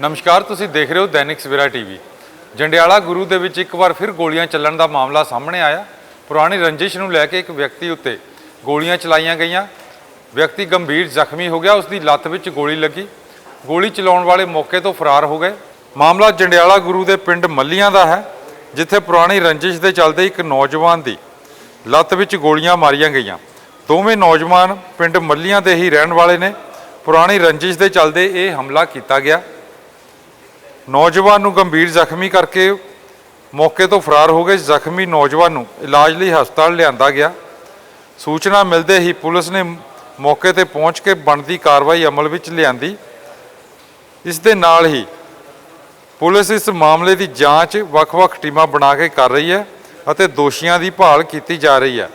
ਨਮਸਕਾਰ, ਤੁਸੀਂ ਦੇਖ ਰਹੇ ਹੋ ਦੈਨਿਕ ਸਵੇਰਾ ਟੀਵੀ। ਜੰਡਿਆਲਾ ਗੁਰੂ ਦੇ ਵਿੱਚ ਇੱਕ ਵਾਰ ਫਿਰ ਗੋਲੀਆਂ ਚੱਲਣ ਦਾ ਮਾਮਲਾ ਸਾਹਮਣੇ ਆਇਆ। ਪੁਰਾਣੀ ਰੰਜਿਸ਼ ਨੂੰ ਲੈ ਕੇ ਇੱਕ ਵਿਅਕਤੀ ਉੱਤੇ ਗੋਲੀਆਂ ਚਲਾਈਆਂ ਗਈਆਂ। ਵਿਅਕਤੀ ਗੰਭੀਰ ਜ਼ਖਮੀ ਹੋ ਗਿਆ ਉਸ ਦੀ ਲੱਤ ਵਿੱਚ ਗੋਲੀ ਲੱਗੀ। ਗੋਲੀ ਚਲਾਉਣ ਵਾਲੇ ਮੌਕੇ ਤੋਂ ਫਰਾਰ ਹੋ ਗਏ। ਮਾਮਲਾ ਜੰਡਿਆਲਾ ਗੁਰੂ ਦੇ ਪਿੰਡ ਮੱਲੀਆਂ ਦਾ ਹੈ, ਜਿੱਥੇ ਪੁਰਾਣੀ ਰੰਜਿਸ਼ ਦੇ ਚੱਲਦੇ ਇੱਕ ਨੌਜਵਾਨ ਦੀ ਲੱਤ ਵਿੱਚ ਗੋਲੀਆਂ ਮਾਰੀਆਂ ਗਈਆਂ। ਦੋਵੇਂ ਨੌਜਵਾਨ ਪਿੰਡ ਮੱਲੀਆਂ ਦੇ ਹੀ ਰਹਿਣ ਵਾਲੇ ਨੇ। ਪੁਰਾਣੀ ਰੰਜਿਸ਼ ਦੇ ਚੱਲਦੇ ਇਹ ਹਮਲਾ ਕੀਤਾ ਗਿਆ। ਨੌਜਵਾਨ ਨੂੰ ਗੰਭੀਰ ਜ਼ਖਮੀ ਕਰਕੇ ਮੌਕੇ ਤੋਂ ਫਰਾਰ ਹੋ ਗਏ। ਜ਼ਖਮੀ ਨੌਜਵਾਨ ਨੂੰ ਇਲਾਜ ਲਈ ਹਸਪਤਾਲ ਲਿਆਂਦਾ ਗਿਆ। ਸੂਚਨਾ ਮਿਲਦੇ ਹੀ ਪੁਲਿਸ ਨੇ ਮੌਕੇ ਤੇ ਪਹੁੰਚ ਕੇ ਬਣਦੀ ਕਾਰਵਾਈ ਅਮਲ ਵਿੱਚ ਲਿਆਂਦੀ। ਇਸ ਦੇ ਨਾਲ ਹੀ ਪੁਲਿਸ ਇਸ ਮਾਮਲੇ ਦੀ ਜਾਂਚ ਵੱਖ-ਵੱਖ ਟੀਮਾਂ ਬਣਾ ਕੇ ਕਰ ਰਹੀ ਹੈ ਅਤੇ ਦੋਸ਼ੀਆਂ ਦੀ ਭਾਲ ਕੀਤੀ ਜਾ ਰਹੀ ਹੈ।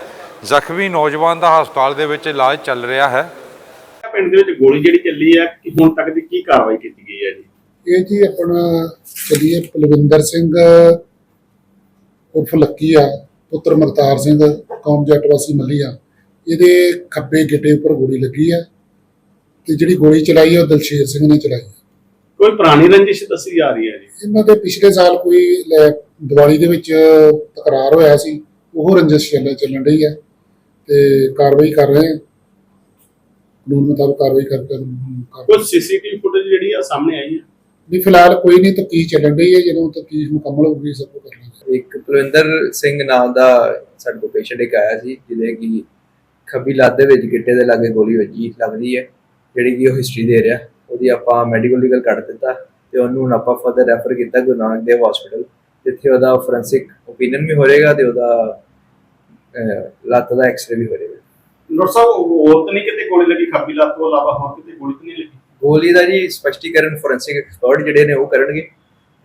ਜ਼ਖਮੀ ਨੌਜਵਾਨ ਦਾ ਹਸਪਤਾਲ ਦੇ ਵਿੱਚ ਇਲਾਜ ਚੱਲ ਰਿਹਾ ਹੈ। ਪਿੰਡ ਦੇ ਵਿੱਚ ਗੋਲੀ ਜਿਹੜੀ ਚੱਲੀ ਹੈ, ਕਿ ਹੁਣ ਤੱਕ ਦੀ ਕੀ ਕਾਰਵਾਈ ਕੀਤੀ ਗਈ ਹੈ ਜੀ? ਇਹ ਜੀ ਆਪਣਾ ਚਲੀਏ ਪਲਵਿੰਦਰ ਸਿੰਘ ਉਰਫ ਲੱਕੀ ਆ ਪੁੱਤਰ ਮਗਤਾਰ ਸਿੰਘ ਕੌਮ ਜੱਟ ਵਾਸੀ ਮੱਲੀਆ ਇਹਦੇ ਖੱਬੇ ਗਿੱਟੇ ਉੱਪਰ ਗੋਲੀ ਲੱਗੀ ਆ ਤੇ ਜਿਹੜੀ ਗੋਲੀ ਚਲਾਈ ਆ ਉਹ ਦਲਸ਼ੇਰ ਸਿੰਘ ਨੇ ਚਲਾਈ ਆ। ਕੋਈ ਪੁਰਾਣੀ ਰੰਜਿਸ਼ ਦੱਸੀ ਜਾ ਰਹੀ ਹੈ ਜੀ? ਇਹਨਾਂ ਦੇ ਪਿਛਲੇ ਸਾਲ ਕੋਈ ਲੈ- ਦੀਵਾਲੀ ਦੇ ਵਿੱਚ ਤਕਰਾਰ ਹੋਇਆ ਸੀ ਉਹ ਰੰਜਿਸ਼ ਚੱਲ ਚੱਲਣ ਰਹੀ ਹੈ ਤੇ ਕਾਰਵਾਈ ਕਰ ਰਹੇ ਹਾਂ ਕਾਨੂੰਨ ਮੁਤਾਬਕ ਕਾਰਵਾਈ ਕਰ ਕਰ ਕਰ- ਕੋਈ ਸੀਸੀਟੀਵੀ ਫੁਟੇਜ ਜਿਹੜੀ ਆ ਸਾਹਮਣੇ ਆਈ ਹੈ? ਵੀ ਫਿਲਹਾਲ ਕੋਈ ਨਹੀਂ ਤਫਤੀਸ਼ ਚੱਲਣ ਰਹੀ ਹੈ ਜਦੋਂ ਤਫਤੀਸ਼ ਮੁਕੰਮਲ ਹੋਊਗੀ ਸਭ ਕੁਝ ਕਰ ਲਾਂਗੇ ਇੱਕ ਕੁਲਵਿੰਦਰ ਸਿੰਘ ਨਾਮ ਦਾ ਸਾਡੇ ਕੋਲ ਪੇਸ਼ੈਂਟ ਇੱਕ ਆਇਆ ਸੀ ਜਿਹਦੇ ਕਿ ਖੱਬੀ ਲੱਤ ਦੇ ਵਿੱਚ ਗਿੱਟੇ ਦੇ ਲਾਗੇ ਗੋਲੀ ਵੱਜੀ ਲੱਗਦੀ ਹੈ ਜਿਹੜੀ ਕਿ ਉਹ ਹਿਸਟਰੀ ਦੇ ਰਿਹਾ। ਉਹਦੀ ਆਪਾਂ ਮੈਡੀਕਲ ਲੀਗਲ ਕੱਢ ਦਿੱਤਾ ਤੇ ਉਹਨੂੰ ਹੁਣ ਆਪਾਂ ਫਰਦਰ ਰੈਫਰ ਕੀਤਾ ਗੁਰੂ ਨਾਨਕ ਦੇਵ ਹਸਪੀਟਲ ਜਿੱਥੇ ਉਹਦਾ ਫੋਰੈਂਸਿਕ ਓਪੀਨੀਅਨ ਵੀ ਹੋਵੇਗਾ ਤੇ ਉਹਦਾ ਲੱਤ ਦਾ ਐਕਸਰੇ ਵੀ ਹੋਵੇਗਾ। ਡਾਕਟਰ ਸਾਹਿਬ ਉਹ ਤਾਂ ਨਹੀਂ ਕਿਤੇ ਗੋਲੀ ਲੱਗੀ ਖੱਬੀ ਲੱਤ ਤੋਂ ਇਲਾਵਾ ਹੋਰ ਕਿਤੇ ਗੋਲੀ ਤਾਂ ਨਹੀਂ ਲੱਗੀ? ਗੋਲੀ ਦਾ ਜੀ ਸਪਸ਼ਟੀਕਰਨ ਫੋਰੈਂਸਿਕ ਐਕਸਪਰਟ ਜਿਹੜੇ ਨੇ ਉਹ ਕਰਨਗੇ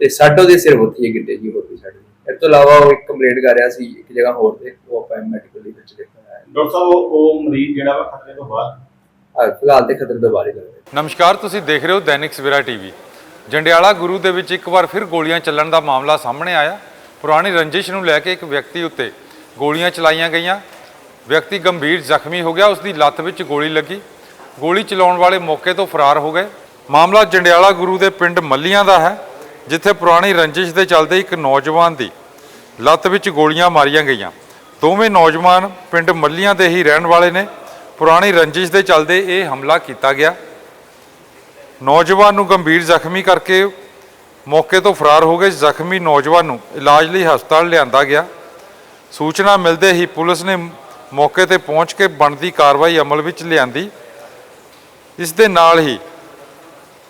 ਤੇ ਸਾਡੋ ਦੇ ਸਿਰ ਉੱਥੇ ਹੀ ਗਿੱਟੇ ਜੀ ਵੀ ਸਾਡੇ ਇਸ ਤੋਂ ਇਲਾਵਾ ਉਹ ਇੱਕ ਕੰਪਲੇਂਟ ਕਰ ਰਿਹਾ ਸੀ ਇੱਕ ਜਗ੍ਹਾ ਹੋਰ ਤੇ ਉਹ ਆਪਾਂ ਮੈਡੀਕਲ ਲੀਗਲ ਚ ਦੇਖਣਾ ਹੈ। ਡਾਕਟਰ ਸਾਹਿਬ ਉਹ ਉਹ ਮਰੀਜ਼ ਜਿਹੜਾ ਵਾ ਖਤਰੇ ਤੋਂ ਬਾਹਰ? ਹਾਂ, ਫਿਲਹਾਲ ਤੇ ਖਤਰੇ ਤੋਂ ਬਾਹਰ ਹੀ ਲੱਗਦਾ। ਨਮਸਕਾਰ ਤੁਸੀਂ ਦੇਖ ਰਹੇ ਹੋ ਦੈਨਿਕ ਸਵੇਰਾ ਟੀਵੀ। ਜੰਡਿਆਲਾ ਗੁਰੂ ਦੇ ਵਿੱਚ ਇੱਕ ਵਾਰ ਫਿਰ ਗੋਲੀਆਂ ਚੱਲਣ ਦਾ ਮਾਮਲਾ ਸਾਹਮਣੇ ਆਇਆ। ਪੁਰਾਣੀ ਰੰਜਿਸ਼ ਨੂੰ ਲੈ ਕੇ ਇੱਕ ਵਿਅਕਤੀ ਉੱਤੇ ਗੋਲੀਆਂ ਚਲਾਈਆਂ ਗਈਆਂ। ਵਿਅਕਤੀ ਗੰਭੀਰ ਜ਼ਖਮੀ ਹੋ ਗਿਆ ਉਸ ਦੀ ਲੱਤ ਵਿੱਚ ਗੋਲੀ ਲੱਗੀ। ਗੋਲੀ ਚਲਾਉਣ ਵਾਲੇ ਮੌਕੇ ਤੋਂ ਫਰਾਰ ਹੋ ਗਏ। ਮਾਮਲਾ ਜੰਡਿਆਲਾ ਗੁਰੂ ਦੇ ਪਿੰਡ ਮੱਲੀਆਂ ਦਾ ਹੈ, ਜਿੱਥੇ ਪੁਰਾਣੀ ਰੰਜਿਸ਼ ਦੇ ਚੱਲਦੇ ਇੱਕ ਨੌਜਵਾਨ ਦੀ ਲੱਤ ਵਿੱਚ ਗੋਲੀਆਂ ਮਾਰੀਆਂ ਗਈਆਂ। ਦੋਵੇਂ ਨੌਜਵਾਨ ਪਿੰਡ ਮੱਲੀਆਂ ਦੇ ਹੀ ਰਹਿਣ ਵਾਲੇ ਨੇ। ਪੁਰਾਣੀ ਰੰਜਿਸ਼ ਦੇ ਚੱਲਦੇ ਇਹ ਹਮਲਾ ਕੀਤਾ ਗਿਆ। ਨੌਜਵਾਨ ਨੂੰ ਗੰਭੀਰ ਜ਼ਖਮੀ ਕਰਕੇ ਮੌਕੇ ਤੋਂ ਫਰਾਰ ਹੋ ਗਏ। ਜ਼ਖਮੀ ਨੌਜਵਾਨ ਨੂੰ ਇਲਾਜ ਲਈ ਹਸਪਤਾਲ ਲਿਆਂਦਾ ਗਿਆ। ਸੂਚਨਾ ਮਿਲਦੇ ਹੀ ਪੁਲਿਸ ਨੇ ਮੌਕੇ ਤੇ ਪਹੁੰਚ ਕੇ ਬਣਦੀ ਕਾਰਵਾਈ ਅਮਲ ਵਿੱਚ ਲਿਆਂਦੀ। ਇਸ ਦੇ ਨਾਲ ਹੀ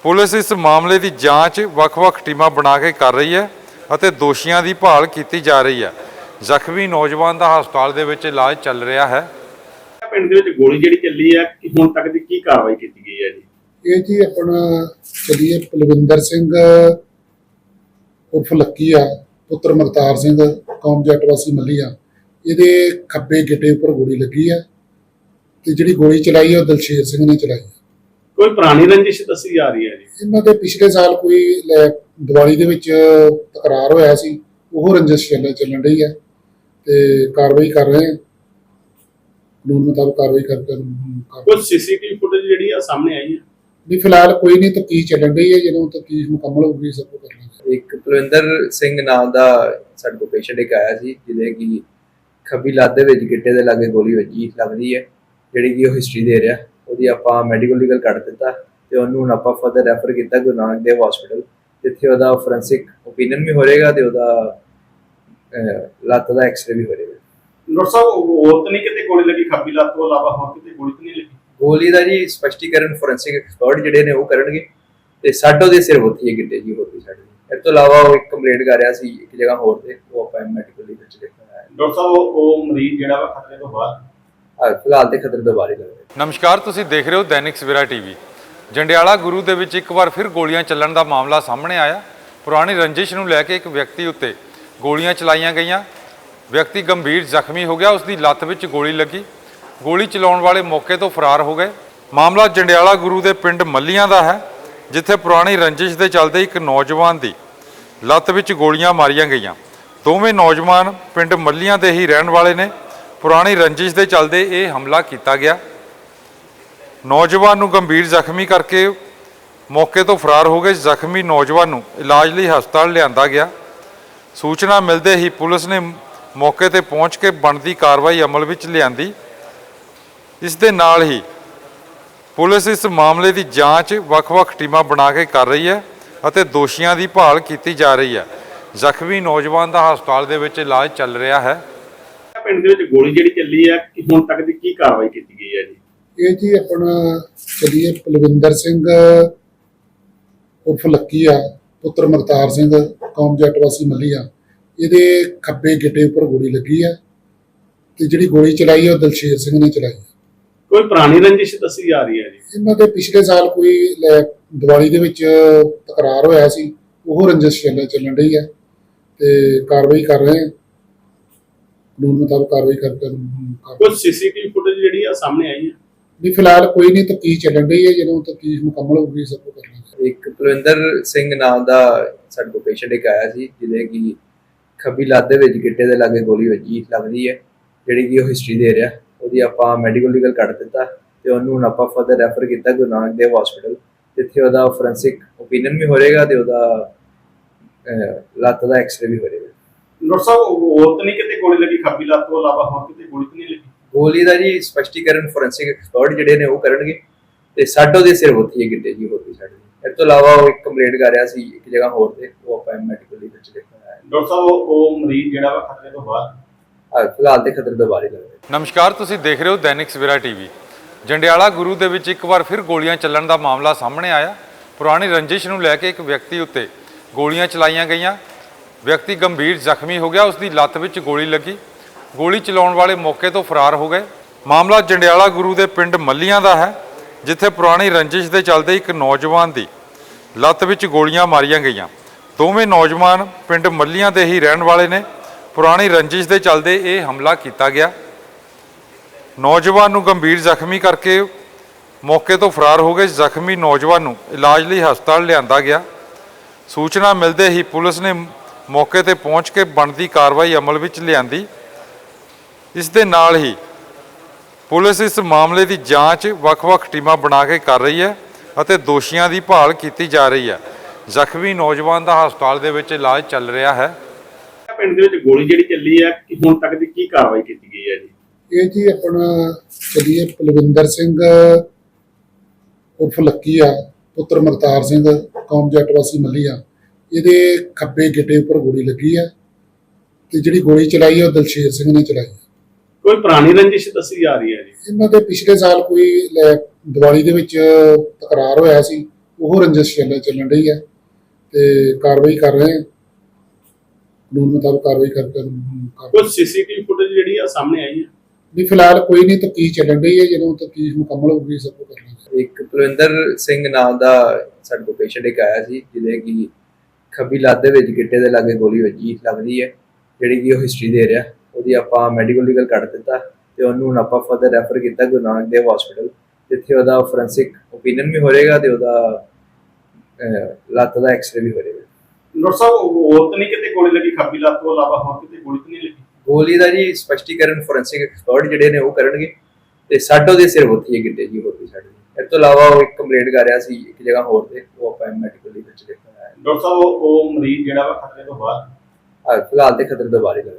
ਪੁਲਿਸ ਇਸ ਮਾਮਲੇ ਦੀ ਜਾਂਚ ਵੱਖ-ਵੱਖ ਟੀਮਾਂ ਬਣਾ ਕੇ ਕਰ ਰਹੀ ਹੈ ਅਤੇ ਦੋਸ਼ੀਆਂ ਦੀ ਭਾਲ ਕੀਤੀ ਜਾ ਰਹੀ ਹੈ। ਜ਼ਖਮੀ ਨੌਜਵਾਨ ਦਾ ਹਸਪਤਾਲ ਦੇ ਵਿੱਚ ਇਲਾਜ ਚੱਲ ਰਿਹਾ ਹੈ। ਪਿੰਡ ਦੇ ਵਿੱਚ ਗੋਲੀ ਜਿਹੜੀ ਚੱਲੀ ਹੈ ਕਿ ਹੁਣ ਤੱਕ ਦੀ ਕੀ ਕਾਰਵਾਈ ਕੀਤੀ ਗਈ ਹੈ ਜੀ? ਇਹ ਜੀ ਆਪਣਾ ਚਲੀਏ ਪਲਵਿੰਦਰ ਸਿੰਘ ਉਰਫ ਲੱਕੀ ਆ ਪੁੱਤਰ ਮਗਤਾਰ ਸਿੰਘ ਕੌਮ ਜੱਟ ਵਾਸੀ ਮੱਲੀਆ ਇਹਦੇ ਖੱਬੇ ਗਿੱਟੇ ਉੱਪਰ ਗੋਲੀ ਲੱਗੀ ਆ ਤੇ ਜਿਹੜੀ ਗੋਲੀ ਚਲਾਈ ਆ ਉਹ ਦਲਸ਼ੇਰ ਸਿੰਘ ਨੇ ਚਲਾਈ ਆ। ਕੋਈ ਪੁਰਾਣੀ ਰੰਜਿਸ਼ ਦੱਸੀ ਜਾ ਰਹੀ ਹੈ ਜੀ? ਇਹਨਾਂ ਦੇ ਪਿਛਲੇ ਸਾਲ ਕੋਈ ਲੈ- ਦੀਵਾਲੀ ਦੇ ਵਿੱਚ ਤਕਰਾਰ ਹੋਇਆ ਸੀ ਉਹ ਰੰਜਿਸ਼ ਚੱਲ ਚੱਲਣ ਰਹੀ ਹੈ ਤੇ ਕਾਰਵਾਈ ਕਰ ਰਹੇ ਹਾਂ। ਕਾਨੂੰਨ ਮੁਤਾਬਕ ਕਾਰਵਾਈ ਕਰ ਕਰ ਕਰ- ਕੋਈ ਸੀਸੀਟੀਵੀ ਫੁਟੇਜ ਜਿਹੜੀ ਆ ਸਾਹਮਣੇ ਆਈ ਹੈ? ਵੀ ਫਿਲਹਾਲ ਕੋਈ ਨਹੀਂ ਤਫਤੀਸ਼ ਚੱਲਣ ਰਹੀ ਹੈ ਜਦੋਂ ਤਫਤੀਸ਼ ਮੁਕੰਮਲ ਹੋਊਗੀ ਸਭ ਕੁਝ ਕਰ ਲਾਂਗੇ। ਇੱਕ ਕੁਲਵਿੰਦਰ ਸਿੰਘ ਨਾਮ ਦਾ ਸਾਡੇ ਕੋਲ ਪੇਸ਼ੈਂਟ ਇੱਕ ਆਇਆ ਸੀ ਜਿਹਦੇ ਕਿ ਖੱਬੀ ਲੱਤ ਦੇ ਵਿੱਚ ਗਿੱਟੇ ਦੇ ਲਾਗੇ ਗੋਲੀ ਵੱਜੀ ਲੱਗਦੀ ਹੈ ਜਿਹੜੀ ਕਿ ਉਹ ਹਿਸਟਰੀ ਦੇ ਰਿਹਾ। ਉਹਦੀ ਆਪਾਂ ਮੈਡੀਕਲ ਲੀਗਲ ਕੱਢ ਦਿੱਤਾ ਤੇ ਉਹਨੂੰ ਹੁਣ ਆਪਾਂ ਫਰਦਰ ਰੈਫਰ ਕੀਤਾ ਗੁਰੂ ਨਾਨਕ ਦੇਵ ਹਸਪੀਟਲ ਜਿੱਥੇ ਉਹਦਾ ਫੋਰੈਂਸਿਕ ਓਪੀਨੀਅਨ ਵੀ ਹੋਵੇਗਾ ਤੇ ਉਹਦਾ ਲੱਤ ਦਾ ਐਕਸਰੇ ਵੀ ਹੋਵੇਗਾ। ਡਾਕਟਰ ਸਾਹਿਬ ਉਹ ਹੋਰ ਤਾਂ ਨਹੀਂ ਕਿਤੇ ਗੋਲੀ ਲੱਗੀ ਖੱਬੀ ਲੱਤ ਤੋਂ ਇਲਾਵਾ ਹੋਰ ਕਿਤੇ ਗੋਲੀ ਤਾਂ ਨਹੀਂ ਲੱਗੀ? ਗੋਲੀ ਦਾ ਜੀ ਸਪਸ਼ਟੀਕਰਨ ਫੋਰੈਂਸਿਕ ਐਕਸਪਰਟ ਜਿਹੜੇ ਨੇ ਉਹ ਕਰਨਗੇ ਤੇ ਸਾਡੋ ਦੇ ਸਿਰ ਉੱਥੇ ਹੀ ਗਿੱਟੇ ਜੀ ਹੋਰ ਵੀ ਸਾਡੇ। ਇਸ ਤੋਂ ਇਲਾਵਾ ਉਹ ਇੱਕ ਕੰਪਲੇਂਟ ਕਰ ਰਿਹਾ ਸੀ ਇੱਕ ਜਗ੍ਹਾ ਹੋਰ ਤੇ ਉਹ ਆਪਾਂ ਮੈਡੀਕਲ ਲੀਗਲ ਚ ਦੇਖਣਾ ਹੈ। ਡਾਕਟਰ ਸਾਹਿਬ ਉਹ ਮਰੀਜ਼ ਜਿਹੜਾ ਵਾ ਖਤਰੇ ਤੋਂ ਬਾਹਰ ਫਿਲਹਾਲ ਤੇ ਖਤਰੇ ਤੋਂ ਬਾਹਰ ਹੀ ਲੱਗਦਾ ਨਮਸਕਾਰ, ਤੁਸੀਂ ਦੇਖ ਰਹੇ ਹੋ ਦੈਨਿਕ ਸਵੇਰਾ ਟੀਵੀ। ਜੰਡਿਆਲਾ ਗੁਰੂ ਦੇ ਵਿੱਚ ਇੱਕ ਵਾਰ ਫਿਰ ਗੋਲੀਆਂ ਚੱਲਣ ਦਾ ਮਾਮਲਾ ਸਾਹਮਣੇ ਆਇਆ। ਪੁਰਾਣੀ ਰੰਜਿਸ਼ ਨੂੰ ਲੈ ਕੇ ਇੱਕ ਵਿਅਕਤੀ ਉੱਤੇ ਗੋਲੀਆਂ ਚਲਾਈਆਂ ਗਈਆਂ। ਵਿਅਕਤੀ ਗੰਭੀਰ ਜ਼ਖਮੀ ਹੋ ਗਿਆ, ਉਸ ਦੀ ਲੱਤ ਵਿੱਚ ਗੋਲੀ ਲੱਗੀ। ਗੋਲੀ ਚਲਾਉਣ ਵਾਲੇ ਮੌਕੇ ਤੋਂ ਫਰਾਰ ਹੋ ਗਏ। ਮਾਮਲਾ ਜੰਡਿਆਲਾ ਗੁਰੂ ਦੇ ਪਿੰਡ ਮੱਲੀਆਂ ਦਾ ਹੈ, ਜਿੱਥੇ ਪੁਰਾਣੀ ਰੰਜਿਸ਼ ਦੇ ਚੱਲਦੇ ਇੱਕ ਨੌਜਵਾਨ ਦੀ ਲੱਤ ਵਿੱਚ ਗੋਲੀਆਂ ਮਾਰੀਆਂ ਗਈਆਂ। ਦੋਵੇਂ ਨੌਜਵਾਨ ਪਿੰਡ ਮੱਲੀਆਂ ਦੇ ਹੀ ਰਹਿਣ ਵਾਲੇ ਨੇ। ਪੁਰਾਣੀ ਰੰਜਿਸ਼ ਦੇ ਚੱਲਦੇ ਇਹ ਹਮਲਾ ਕੀਤਾ ਗਿਆ। ਨੌਜਵਾਨ ਨੂੰ ਗੰਭੀਰ ਜ਼ਖਮੀ ਕਰਕੇ ਮੌਕੇ ਤੋਂ ਫਰਾਰ ਹੋ ਗਏ। ਜ਼ਖਮੀ ਨੌਜਵਾਨ ਨੂੰ ਇਲਾਜ ਲਈ ਹਸਪਤਾਲ ਲਿਆਂਦਾ ਗਿਆ। ਸੂਚਨਾ ਮਿਲਦੇ ਹੀ ਪੁਲਿਸ ਨੇ ਮੌਕੇ ਤੇ ਪਹੁੰਚ ਕੇ ਬਣਦੀ ਕਾਰਵਾਈ ਅਮਲ ਵਿੱਚ ਲਿਆਂਦੀ। ਇਸ ਦੇ ਨਾਲ ਹੀ ਪੁਲਿਸ ਇਸ ਮਾਮਲੇ ਦੀ ਜਾਂਚ ਵੱਖ-ਵੱਖ ਟੀਮਾਂ ਬਣਾ ਕੇ ਕਰ ਰਹੀ ਹੈ ਅਤੇ ਦੋਸ਼ੀਆਂ ਦੀ ਭਾਲ ਕੀਤੀ ਜਾ ਰਹੀ ਹੈ। ਜ਼ਖਮੀ ਨੌਜਵਾਨ ਦਾ ਹਸਪਤਾਲ ਦੇ ਵਿੱਚ ਇਲਾਜ ਚੱਲ ਰਿਹਾ ਹੈ। ਪਿੰਡ ਦੇ ਵਿੱਚ ਗੋਲੀ ਜਿਹੜੀ ਚੱਲੀ ਹੈ ਕਿ ਹੁਣ ਤੱਕ ਦੀ ਕੀ ਕਾਰਵਾਈ ਕੀਤੀ ਗਈ ਹੈ ਜੀ? ਇਹ ਜੀ ਆਪਣਾ ਚਲੀਏ ਪਲਵਿੰਦਰ ਸਿੰਘ ਉਰਫ ਲੱਕੀ ਆ ਪੁੱਤਰ ਮਗਤਾਰ ਸਿੰਘ ਕੌਮ ਜੱਟ ਵਾਸੀ ਮੱਲੀਆ ਇਹਦੇ ਖੱਬੇ ਗਿੱਟੇ ਉੱਪਰ ਗੋਲੀ ਲੱਗੀ ਆ ਤੇ ਜਿਹੜੀ ਗੋਲੀ ਚਲਾਈ ਆ ਉਹ ਦਲਸ਼ੇਰ ਸਿੰਘ ਨੇ ਚਲਾਈ ਆ। ਕੋਈ ਪੁਰਾਣੀ ਰੰਜਿਸ਼ ਦੱਸੀ ਜਾ ਰਹੀ ਹੈ ਜੀ? ਇਹਨਾਂ ਦੇ ਪਿਛਲੇ ਸਾਲ ਕੋਈ ਦੀਵਾਲੀ ਦੇ ਵਿੱਚ ਤਕਰਾਰ ਹੋਇਆ ਸੀ ਉਹ ਰੰਜਿਸ਼ ਚੱਲ ਚੱਲਣ ਰਹੀ ਹੈ ਤੇ ਕਾਰਵਾਈ ਕਰ ਰਹੇ ਹਾਂ ਕਾਨੂੰਨ ਮੁਤਾਬਕ ਕਾਰਵਾਈ ਕਰ ਕਰ ਕੋਈ ਸੀਸੀਟੀਵੀ ਫੁਟੇਜ ਜਿਹੜੀ ਆ ਸਾਹਮਣੇ ਆਈ ਹੈ ਨਹੀਂ ਫਿਲਹਾਲ ਕੋਈ ਨਹੀਂ ਤਫਤੀਸ਼ ਚੱਲਣ ਰਹੀ ਹੈ ਜਦੋਂ ਤਫਤੀਸ਼ ਮੁਕੰਮਲ ਹੋਊਗੀ ਸਭ ਕੁਝ ਕਰ ਲਾਂਗੇ ਇੱਕ ਕੁਲਵਿੰਦਰ ਸਿੰਘ ਨਾਮ ਦਾ ਸਾਡੇ ਕੋਲ ਪੇਸ਼ੈਂਟ ਇੱਕ ਆਇਆ ਸੀ ਜਿਹਦੇ ਕਿ ਖੱਬੀ ਲੱਤ ਦੇ ਵਿੱਚ ਗਿੱਟੇ ਦੇ ਲਾਗੇ ਗੋਲੀ ਵੱਜੀ ਲੱਗਦੀ ਹੈ ਜਿਹੜੀ ਕਿ ਉਹ ਹਿਸਟਰੀ ਦੇ ਰਿਹਾ। ਉਹਦੀ ਆਪਾਂ ਮੈਡੀਕਲ ਲੀਗਲ ਕੱਢ ਦਿੱਤਾ ਤੇ ਉਹਨੂੰ ਹੁਣ ਆਪਾਂ ਫਰਦਰ ਰੈਫਰ ਕੀਤਾ ਗੁਰੂ ਨਾਨਕ ਦੇਵ ਹਸਪੀਟਲ ਜਿੱਥੇ ਉਹਦਾ ਫੋਰੈਂਸਿਕ ਓਪੀਨੀਅਨ ਵੀ ਹੋ ਰਹੇਗਾ ਤੇ ਉਹਦਾ ਲੱਤ ਦਾ ਐਕਸਰੇ ਵੀ ਹੋ ਰਹੇਗਾ ਡਾਕਟਰ ਸਾਹਿਬ ਹੋਰ ਤਾਂ ਨਹੀਂ ਕਿਤੇ ਗੋਲੀ ਲੱਗੀ ਖੱਬੀ ਲੱਤ ਤੋਂ ਇਲਾਵਾ ਹੋਰ ਕਿਤੇ ਗੋਲੀ ਤਾਂ ਨਹੀਂ ਲੱਗੀ? ਗੋਲੀ ਦਾ ਜੀ ਸਪਸ਼ਟੀਕਰਨ ਫੋਰੈਂਸਿਕ ਐਕਸਪਰਟ ਜਿਹੜੇ ਨੇ ਉਹ ਕਰਨਗੇ ਤੇ ਸਾਡੋ ਦੇ ਸਿਰ ਉੱਥੇ ਹੀ ਗਿੱਟੇ ਜੀ ਹੋਰ ਵੀ ਸਾਡੇ ਇਸ ਤੋਂ ਇਲਾਵਾ ਉਹ ਇੱਕ ਕੰਪਲੇਂਟ ਕਰ ਰਿਹਾ ਸੀ ਇੱਕ ਜਗ੍ਹਾ ਹੋਰ ਤੇ ਉਹ ਆਪਾਂ ਮੈਡੀਕਲ ਲੀਗਲ ਚ ਦੇਖਣਾ ਹੈ। ਡਾਕਟਰ ਸਾਹਿਬ ਉਹ- ਉਹ ਮਰੀਜ਼ ਜਿਹੜਾ ਵਾ ਖਤਰੇ ਤੋਂ ਬਾਹਰ? ਹਾਂ, ਫਿਲਹਾਲ ਤੇ ਖਤਰੇ ਤੋਂ ਬਾਹਰ ਹੀ ਲੱਗ ਰਿਹਾ। ਨਮਸਕਾਰ ਤੁਸੀਂ ਦੇਖ ਰਹੇ ਹੋ ਦੈਨਿਕ ਸਵੇਰਾ ਟੀਵੀ। ਜੰਡਿਆਲਾ ਗੁਰੂ ਦੇ ਵਿੱਚ ਇੱਕ ਵਾਰ ਫਿਰ ਗੋਲੀਆਂ ਚੱਲਣ ਦਾ ਮਾਮਲਾ ਸਾਹਮਣੇ ਆਇਆ। ਪੁਰਾਣੀ ਰੰਜਿਸ਼ ਨੂੰ ਲੈ ਕੇ ਇੱਕ ਵਿਅਕਤੀ ਉੱਤੇ ਗੋਲੀਆਂ ਚਲਾਈਆਂ ਗਈਆਂ। ਵਿਅਕਤੀ ਗੰਭੀਰ ਜ਼ਖਮੀ ਹੋ ਗਿਆ ਉਸ ਦੀ ਲੱਤ ਵਿੱਚ ਗੋਲੀ ਲੱਗੀ। ਗੋਲੀ ਚਲਾਉਣ ਵਾਲੇ ਮੌਕੇ ਤੋਂ ਫਰਾਰ ਹੋ ਗਏ। ਮਾਮਲਾ ਜੰਡਿਆਲਾ ਗੁਰੂ ਦੇ ਪਿੰਡ ਮੱਲੀਆਂ ਦਾ ਹੈ, ਜਿੱਥੇ ਪੁਰਾਣੀ ਰੰਜਿਸ਼ ਦੇ ਚੱਲਦੇ ਇੱਕ ਨੌਜਵਾਨ ਦੀ ਲੱਤ ਵਿੱਚ ਗੋਲੀਆਂ ਮਾਰੀਆਂ ਗਈਆਂ। ਦੋਵੇਂ ਨੌਜਵਾਨ ਪਿੰਡ ਮੱਲੀਆਂ ਦੇ ਹੀ ਰਹਿਣ ਵਾਲੇ ਨੇ। ਪੁਰਾਣੀ ਰੰਜਿਸ਼ ਦੇ ਚੱਲਦੇ ਇਹ ਹਮਲਾ ਕੀਤਾ ਗਿਆ। ਨੌਜਵਾਨ ਨੂੰ ਗੰਭੀਰ ਜ਼ਖਮੀ ਕਰਕੇ ਮੌਕੇ ਤੋਂ ਫਰਾਰ ਹੋ ਗਏ। ਜ਼ਖਮੀ ਨੌਜਵਾਨ ਨੂੰ ਇਲਾਜ ਲਈ ਹਸਪਤਾਲ ਲਿਆਂਦਾ ਗਿਆ। ਸੂਚਨਾ ਮਿਲਦੇ ਹੀ ਪੁਲਿਸ ਨੇ ਮੌਕੇ ਤੇ ਪਹੁੰਚ ਕੇ ਬਣਦੀ ਕਾਰਵਾਈ ਅਮਲ ਵਿੱਚ ਲਿਆਂਦੀ। ਇਸ ਦੇ ਨਾਲ ਹੀ ਪੁਲਿਸ ਇਸ ਮਾਮਲੇ ਦੀ ਜਾਂਚ ਵੱਖ-ਵੱਖ ਟੀਮਾਂ ਬਣਾ ਕੇ ਕਰ ਰਹੀ ਹੈ ਅਤੇ ਦੋਸ਼ੀਆਂ ਦੀ ਭਾਲ ਕੀਤੀ ਜਾ ਰਹੀ ਹੈ। ਜ਼ਖਮੀ ਨੌਜਵਾਨ ਦਾ ਹਸਪਤਾਲ ਦੇ ਵਿੱਚ ਇਲਾਜ ਚੱਲ ਰਿਹਾ ਹੈ। ਪਿੰਡ ਦੇ ਵਿੱਚ ਗੋਲੀ ਜਿਹੜੀ ਚੱਲੀ ਹੈ ਕਿ ਹੁਣ ਤੱਕ ਦੀ ਕੀ ਕਾਰਵਾਈ ਕੀਤੀ ਗਈ ਹੈ ਜੀ? ਇਹ ਜੀ ਆਪਣਾ ਚਲੀਏ ਪਲਵਿੰਦਰ ਸਿੰਘ ਉਰਫ ਲੱਕੀ ਆ ਪੁੱਤਰ ਮਗਤਾਰ ਸਿੰਘ ਕੌਮ ਜੱਟ ਵਾਸੀ ਮੱਲੀਆ ਇਹਦੇ ਖੱਬੇ ਗਿੱਟੇ ਉੱਪਰ ਗੋਲੀ ਲੱਗੀ ਆ ਤੇ ਜਿਹੜੀ ਗੋਲੀ ਚਲਾਈ ਆ ਉਹ ਦਲਸ਼ੇਰ ਸਿੰਘ ਨੇ ਚਲਾਈ ਆ। ਕੋਈ ਪੁਰਾਣੀ ਰੰਜਿਸ਼ ਦੱਸੀ ਜਾ ਰਹੀ ਹੈ ਜੀ? ਇਹਨਾਂ ਦੇ ਪਿਛਲੇ ਸਾਲ ਕੋਈ ਲੈ- ਦੀਵਾਲੀ ਦੇ ਵਿੱਚ ਤਕਰਾਰ ਹੋਇਆ ਸੀ ਉਹ ਰੰਜਿਸ਼ ਚੱਲ ਚੱਲਣ ਰਹੀ ਹੈ ਤੇ ਕਾਰਵਾਈ ਕਰ ਰਹੇ ਹਾਂ ਕਾਨੂੰਨ ਮੁਤਾਬਕ ਕਾਰਵਾਈ ਕਰ ਕਰ ਕਰ- ਕੋਈ ਸੀਸੀਟੀਵੀ ਫੁਟੇਜ ਜਿਹੜੀ ਆ ਸਾਹਮਣੇ ਆਈ ਹੈ? ਨਹੀਂ ਫਿਲਹਾਲ ਕੋਈ ਨਹੀਂ ਤਫਤੀਸ਼ ਚੱਲਣ ਰਹੀ ਹੈ ਜਦੋਂ ਤਫਤੀਸ਼ ਮੁਕੰਮਲ ਹੋਊਗੀ ਸਭ ਕੁਝ ਕਰ ਲਾਂਗੇ। ਇੱਕ ਕੁਲਵਿੰਦਰ ਸਿੰਘ ਨਾਮ ਦਾ ਸਾਡੇ ਕੋਲ ਪੇਸ਼ੈਂਟ ਇੱਕ ਆਇਆ ਸੀ ਜਿਹਦੇ ਕਿ ਖੱਬੀ ਲੱਤ ਦੇ ਵਿੱਚ ਗਿੱਟੇ ਦੇ ਲਾਗੇ ਗੋਲੀ ਵੱਜੀ ਲੱਗਦੀ ਹੈ ਜਿਹੜੀ ਕਿ ਉਹ ਹਿਸਟਰੀ ਦੇ ਰਿਹਾ। ਉਹਦੀ ਆਪਾਂ ਮੈਡੀਕਲ ਲੀਗਲ ਕੱਢ ਦਿੱਤਾ ਤੇ ਉਹਨੂੰ ਹੁਣ ਆਪਾਂ ਫਰਦਰ ਰੈਫਰ ਕੀਤਾ ਗੁਰੂ ਨਾਨਕ ਦੇਵ ਹਸਪੀਟਲ ਜਿੱਥੇ ਉਹਦਾ ਫੋਰੈਂਸਿਕ ਓਪੀਨੀਅਨ ਵੀ ਹੋ ਰਹੇਗਾ ਤੇ ਉਹਦਾ ਲੱਤ ਦਾ ਐਕਸਰੇ ਵੀ ਹੋ ਰਹੇਗਾ ਡਾਕਟਰ ਸਾਹਿਬ ਹੋਰ ਤਾਂ ਨਹੀਂ ਕਿਤੇ ਗੋਲੀ ਲੱਗੀ? ਖੱਬੀ ਲੱਤ ਤੋਂ ਇਲਾਵਾ ਹੋਰ ਕਿਤੇ ਗੋਲੀ ਤਾਂ ਨਹੀਂ ਲੱਗੀ? ਗੋਲੀ ਦਾ ਜੀ ਸਪਸ਼ਟੀਕਰਨ ਫੋਰੈਂਸਿਕ ਐਕਸਪਰਟ ਜਿਹੜੇ ਨੇ ਉਹ ਕਰਨਗੇ ਤੇ ਸਾਡੋ ਦੇ ਸਿਰ ਉੱਥੇ ਹੀ ਗਿੱਟੇ ਜੀ ਵੀ ਸਾਡੇ ਇਸ ਤੋਂ ਇਲਾਵਾ ਉਹ ਇੱਕ ਕੰਪਲੇਂਟ ਕਰ ਰਿਹਾ ਸੀ ਇੱਕ ਜਗ੍ਹਾ ਹੋਰ ਤੇ ਉਹ ਆਪਾਂ ਮੈਡੀਕਲ ਡਾਕਟਰ ਸਾਹਿਬ ਉਹ ਮਰੀਜ਼ ਜਿਹੜਾ ਵਾ ਖਤਰੇ ਤੋਂ ਬਾਹਰ? ਹਾਂ, ਫਿਲਹਾਲ ਤੇ ਖਤਰੇ ਤੋਂ ਬਾਹਰ ਹੀ ਲੱਗ